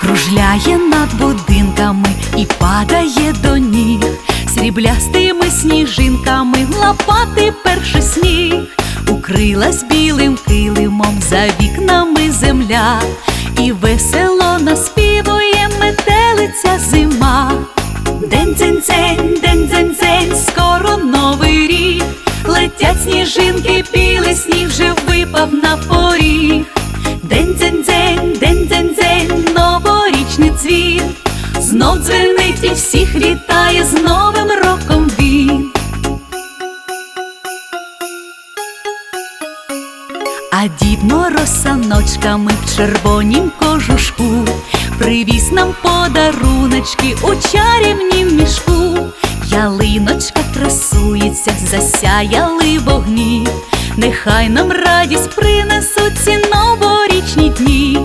Кружляє над будинками і падає до ніг, сріблястими сніжинками лапати перший сніг, укрилась білим килимом за вікнами земля, і весело наспівує метелиця зима. День дзень дзень, день дзень дзень, скоро новий рік. Летять сніжинки, білий сніг вже випав на поріг. День дзень дзень, день дзень дзень, новорічний дзвін. Знов дзвенить і всіх вітає А дід Мороз саночками в червонім кожушку Привіз нам подаруночки у чарівнім мішку. Ялиночка красується, засяяли вогні. Нехай нам радість принесуть ці новорічні дні.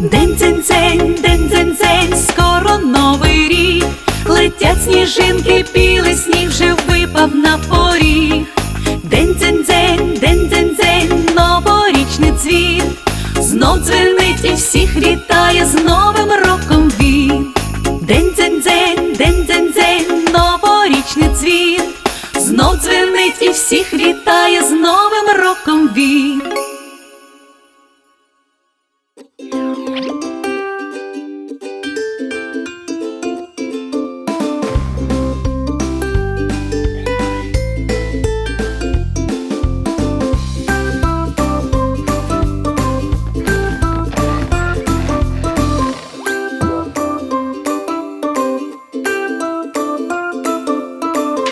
День дзень дзень, день дзень дзень, скоро новий рік. Летять сніжинки, білий сніг вже випав на поріг. Дзень, дзень дзень, новорічний дзвін. Знов дзвенить і всіх вітає з Новим роком він.